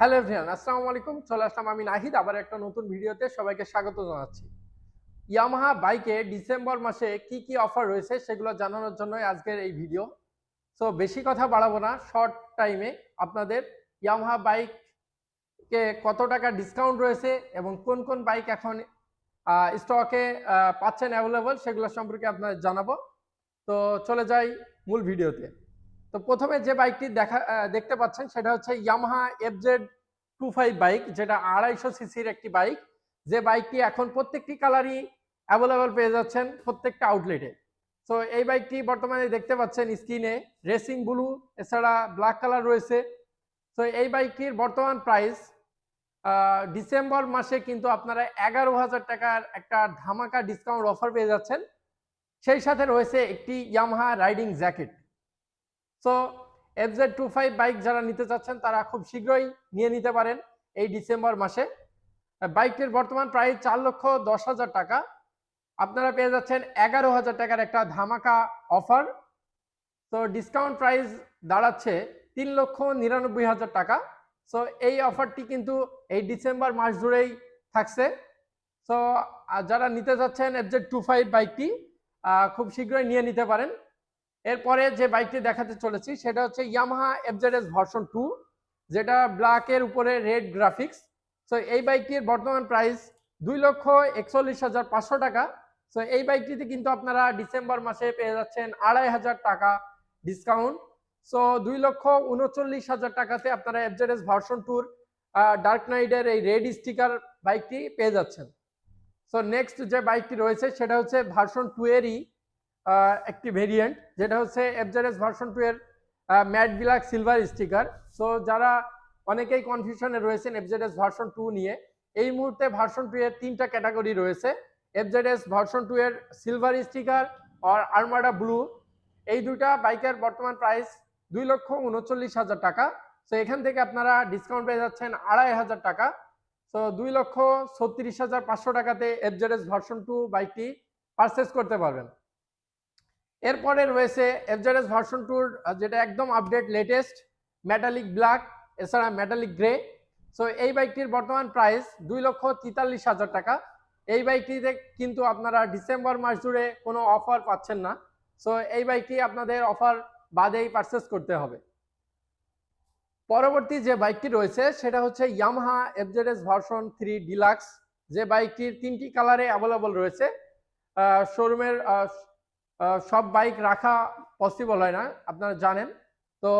Hello everyone আসসালামু আলাইকুম চলে আসলাম আমি নাহিদ, আবার একটা নতুন ভিডিওতে সবাইকে স্বাগত জানাচ্ছি। ইয়ামাহা বাইকে ডিসেম্বর মাসে কি কি অফার রয়েছে সেগুলো জানানোর জন্য আজকের এই ভিডিও। সো বেশি কথা বাড়াবো না শর্ট টাইমে আপনাদের ইয়ামাহা বাইকে কত টাকা ডিসকাউন্ট রয়েছে এবং কোন কোন বাইক এখন স্টকে পাচ্ছেন অ্যাভেলেবল সেগুলো সম্পর্কে আপনাদের জানাব। তো, চলে যাই মূল ভিডিওতে। তো প্রথমে যে বাইকটি দেখা দেখতে পাচ্ছেন সেটা হচ্ছে Yamaha FZ two five bike যেটা আড়াইশো সিসির একটি বাইক যে বাইকটি এখন প্রত্যেকটি কালারই অ্যাভেলেবল পেয়ে যাচ্ছেন প্রত্যেকটা আউটলেটে তো এই বাইকটি বর্তমানে দেখতে পাচ্ছেন স্ক্রিনে রেসিং ব্লু এছাড়া ব্ল্যাক কালার রয়েছে। তো এই বাইকটির বর্তমান প্রাইস ডিসেম্বর মাসে কিন্তু আপনারা এগারো হাজার টাকার একটা ধামাকা ডিসকাউন্ট অফার পেয়ে যাচ্ছেন। সেই সাথে রয়েছে একটি Yamaha riding jacket so F Z two five bike যারা নিতে চাচ্ছেন, তারা খুব শীঘ্রই নিয়ে নিতে পারেন এই ডিসেম্বর মাসে। বাইকটির বর্তমান প্রায় চার লক্ষ দশ হাজার টাকা। আপনারা পেয়ে যাচ্ছেন এগারো হাজার টাকার একটা ধামাকা অফার। তো ডিসকাউন্ট প্রাইস দাঁড়াচ্ছে তিন লক্ষ নিরানব্বই হাজার টাকা। সো এই অফারটি কিন্তু এই ডিসেম্বর মাস জুড়েই থাকছে। সো যারা নিতে চাচ্ছেন এফ জেড টু ফাইভ বাইকটি খুব শীঘ্রই নিয়ে নিতে পারেন। এরপরে যে বাইকটি দেখাতে চলেছি, সেটা হচ্ছে ইয়ামাহা এফজেডএস ভার্সন টু যেটা ব্ল্যাকের উপরে রেড গ্রাফিক্স সো এই বাইকটির বর্তমান প্রাইস দুই লক্ষ একচল্লিশ হাজার পাঁচশো টাকা। সো এই বাইকটিতে কিন্তু আপনারা ডিসেম্বর মাসে পেয়ে যাচ্ছেন আড়াই হাজার টাকা ডিসকাউন্ট সো দুই লক্ষ উনচল্লিশ হাজার টাকাতে আপনারা এফজেডএস ভার্সন টুর ডার্ক নাইডের এই রেড স্টিকার বাইকটি পেয়ে যাচ্ছেন। সো নেক্সট যে বাইকটি রয়েছে, সেটা হচ্ছে ভার্সন টু এরই একটি ভেরিয়েন্ট যেটা হচ্ছে এফজেডএস ভার্সন টু এর matt black silver sticker so যারা অনেকেই কনফিউশনে রয়েছেন এফজেডএস ভার্সন টু নিয়ে, এই মুহূর্তে ভার্সন টু এর তিনটা ক্যাটাগরি রয়েছে। এফজেডএস ভার্সন টু এর সিলভার স্টিকার আর আর্মাডা ব্লু এই দুটা বাইকের বর্তমান প্রাইস দুই লক্ষ উনচল্লিশ হাজার টাকা। সো এখান থেকে আপনারা ডিসকাউন্ট পেয়ে যাচ্ছেন আড়াই হাজার টাকা। সো দুই লক্ষ ছত্রিশ হাজার পাঁচশো টাকাতে এফজেডএস ভার্সন টু বাইকটি পারচেস করতে পারবেন। এরপরে রয়েছে এফজেডএস ভার্সন টুর যেটা একদম আপডেট লেটেস্ট মেটালিক ব্ল্যাক এছাড়া মেটালিক গ্রে সো এই বাইকটির বর্তমান প্রাইস দুই লক্ষ তেতাল্লিশ হাজার টাকা। এই বাইকটিতে কিন্তু আপনারা ডিসেম্বর মাস জুড়ে কোনো অফার পাচ্ছেন না। সো এই বাইকটি আপনাদের অফার বাদেই পারচেস করতে হবে। পরবর্তী যে বাইকটি রয়েছে, সেটা হচ্ছে Yamaha FZS version three deluxe যে বাইকটির তিনটি কালারে অ্যাভেলেবল রয়েছে। শোরুমের সব বাইক রাখা পসিবল হয় না, আপনারা জানেন। তো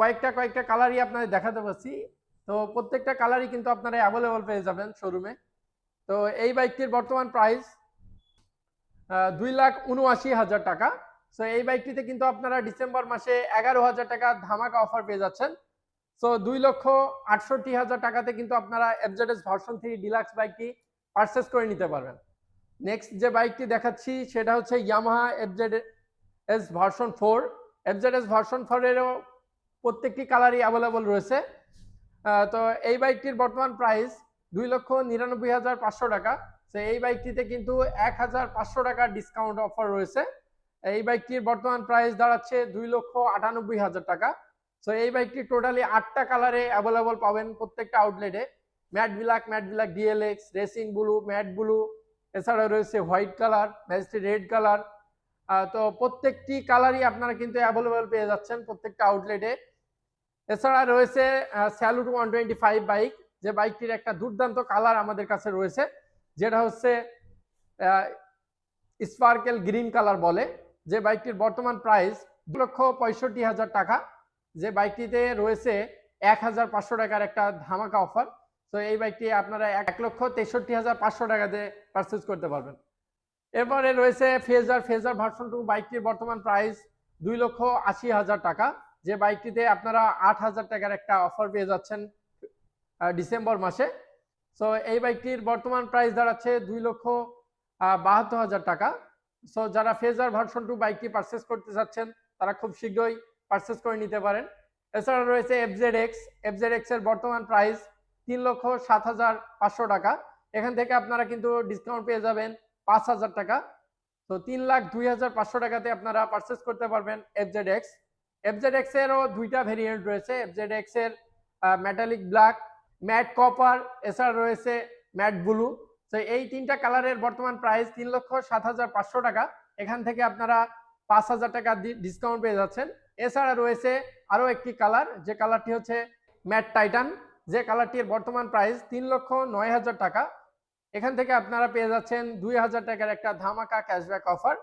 কয়েকটা কয়েকটা কালারই আপনাদের দেখাতে পারছি। তো, প্রত্যেকটা কালারই কিন্তু আপনারা অ্যাভেলেবল পেয়ে যাবেন শোরুমে তো, এই বাইকটির বর্তমান প্রাইস দুই লাখ উনআশি হাজার টাকা। সো এই বাইকটিতে কিন্তু আপনারা ডিসেম্বর মাসে এগারো হাজার টাকা ধামাকা অফার পেয়ে যাচ্ছেন। সো দুই লক্ষ আটষট্টি হাজার টাকাতে কিন্তু আপনারা এফজেডএস ভার্সন থ্রি ডিলাক্স বাইকটি পারচেস করে নিতে পারবেন। নেক্সট যে বাইকটি দেখাচ্ছি, সেটা হচ্ছে Yamaha FZ S version four FZ S version ফোরেরও প্রত্যেকটি কালারই অ্যাভেলেবল রয়েছে। তো এই বাইকটির বর্তমান প্রাইস দুই লক্ষ নিরানব্বই হাজার পাঁচশো টাকা। তো এই বাইকটিতে কিন্তু এক হাজার পাঁচশো টাকার ডিসকাউন্ট অফার রয়েছে। এই বাইকটির বর্তমান প্রাইস দাঁড়াচ্ছে দুই লক্ষ আটানব্বই হাজার টাকা। সো এই বাইকটি টোটালি আটটা কালারে অ্যাভেলেবল পাবেন প্রত্যেকটা আউটলেটে matt black matt black DLX racing blue matt blue এছাড়া রয়েছে white colour majesty red colour তো প্রত্যেকটি কালারই আপনারা কিন্তু অ্যাভেলেবেল পেয়ে যাচ্ছেন প্রত্যেকটা আউটলেটে এছাড়া রয়েছে Saluto one twenty five bike যে বাইকটির একটা দুর্দান্ত কালার আমাদের কাছে রয়েছে, যেটা হচ্ছে স্পার্কেল গ্রিন কালার বলে, যে বাইকটির বর্তমান প্রাইস দু লক্ষ পঁয়ষট্টি হাজার টাকা, যে বাইকটিতে রয়েছে এক হাজার পাঁচশো টাকার একটা ধামাকা অফার তো এই বাইকটি আপনারা এক লক্ষ তেষট্টি হাজার পাঁচশো টাকা দিয়ে পারচেস করতে পারবেন। এরপরে রয়েছে ফেজার ফেজার ভার্সন টু বাইকটির বর্তমান প্রাইস দুই লক্ষ আশি হাজার টাকা। যে বাইকটিতে আপনারা আট হাজার টাকার একটা অফার পেয়ে যাচ্ছেন ডিসেম্বর মাসে। সো এই বাইকটির বর্তমান প্রাইস দাঁড়াচ্ছে দুই লক্ষ বাহাত্তর হাজার টাকা। সো যারা ফেজার ভার্সন টু বাইকটি পারচেস করতে চাচ্ছেন, তারা খুব শীঘ্রই পারচেস করে নিতে পারেন। এছাড়া রয়েছে এফজেড এক্স এফজেড এক্সের বর্তমান প্রাইস তিন লক্ষ সাত হাজার পাঁচশো টাকা। এখান থেকে আপনারা কিন্তু ডিসকাউন্ট পেয়ে যাবেন পাঁচ হাজার টাকা। তো তিন লাখ দুই হাজার পাঁচশো টাকাতে আপনারা পারচেস করতে পারবেন এফজেড এক্স এফজেড এক্স এরও দুইটা ভেরিয়েন্ট রয়েছে। এফজেড এক্সের মেটালিক ব্ল্যাক ম্যাট কপার এছাড়া রয়েছে ম্যাট ব্লু তো এই তিনটা কালারের বর্তমান প্রাইস তিন লক্ষ সাত হাজার পাঁচশো টাকা। এখান থেকে আপনারা পাঁচ হাজার টাকা ডিসকাউন্ট পেয়ে যাচ্ছেন। এছাড়া রয়েছে আরও একটি কালার যে কালারটি হচ্ছে ম্যাট টাইটান যে কালারটির বর্তমান প্রাইস তিন লক্ষ নয় হাজার টাকা। এখান থেকে আপনারা পেয়ে যাচ্ছেন দুই হাজার টাকার একটা ধামাকা ক্যাশব্যাক অফার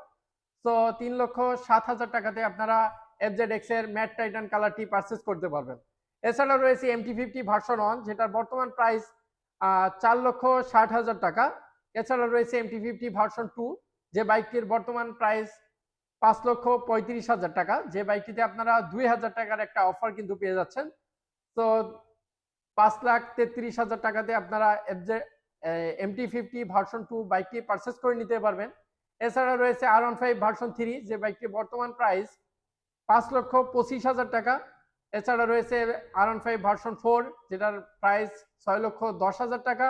তো তিন লক্ষ সাত হাজার টাকাতে আপনারা এফজেড এক্সের ম্যাট টাইটান কালারটি পারচেস করতে পারবেন। এছাড়া রয়েছে এমটি ফিফটি ভার্সন ওয়ান যেটার বর্তমান প্রাইস চার লক্ষ ষাট হাজার টাকা। এছাড়া রয়েছে এমটি ফিফটি ভার্সন টু যে বাইকটির বর্তমান প্রাইস পাঁচ লক্ষ পঁয়ত্রিশ হাজার টাকা। যে বাইকটিতে আপনারা দুই হাজার টাকার একটা অফার কিন্তু পেয়ে যাচ্ছেন। তো পাঁচ লাখ তেত্রিশ হাজার টাকাতে আপনারা FZ MT fifty version two বাইকটি পারচেস করে নিতে পারবেন। এছাড়া রয়েছে R one five version three, যে বাইকটির বর্তমান প্রাইস পাঁচ লক্ষ পঁচিশ হাজার টাকা। এছাড়া রয়েছে R one five version four, যেটার প্রাইস ছয় লক্ষ দশ হাজার টাকা।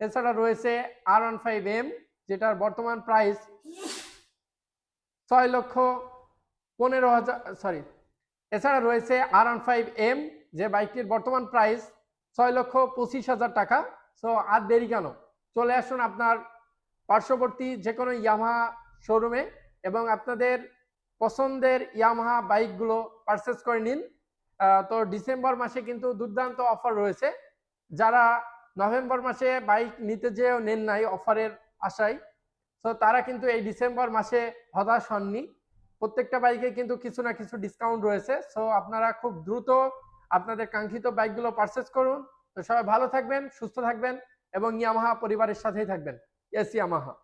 এছাড়া রয়েছে আর ওয়ান ফাইভ এম, যেটার বর্তমান প্রাইস ছয় লক্ষ পনেরো হাজার সরি এছাড়া রয়েছে আর ওয়ান ফাইভ এম, যে বাইকটির বর্তমান প্রাইস ছয় লক্ষ পঁচিশ হাজার টাকা। সো আর দেরি কেন? চলে আসুন আপনার পার্শ্ববর্তী যে কোনো ইয়ামাহা শোরুমে এবং আপনাদের পছন্দের ইয়ামাহা বাইকগুলো পারচেস করে নিন। তো ডিসেম্বর মাসে কিন্তু দুর্দান্ত অফার রয়েছে। যারা নভেম্বর মাসে বাইক নিতে যেও নেন নাই অফারের আশায় তো তারা কিন্তু এই ডিসেম্বর মাসে হতাশ হননি। প্রত্যেকটা বাইকে কিন্তু কিছু না কিছু ডিসকাউন্ট রয়েছে। সো আপনারা খুব দ্রুত আপনাদের কাঙ্ক্ষিত বাইকগুলো পারচেস করুন। তো সবাই ভালো থাকবেন, সুস্থ থাকবেন এবং ইয়ামাহা পরিবারের সাথেই থাকবেন। S Yamaha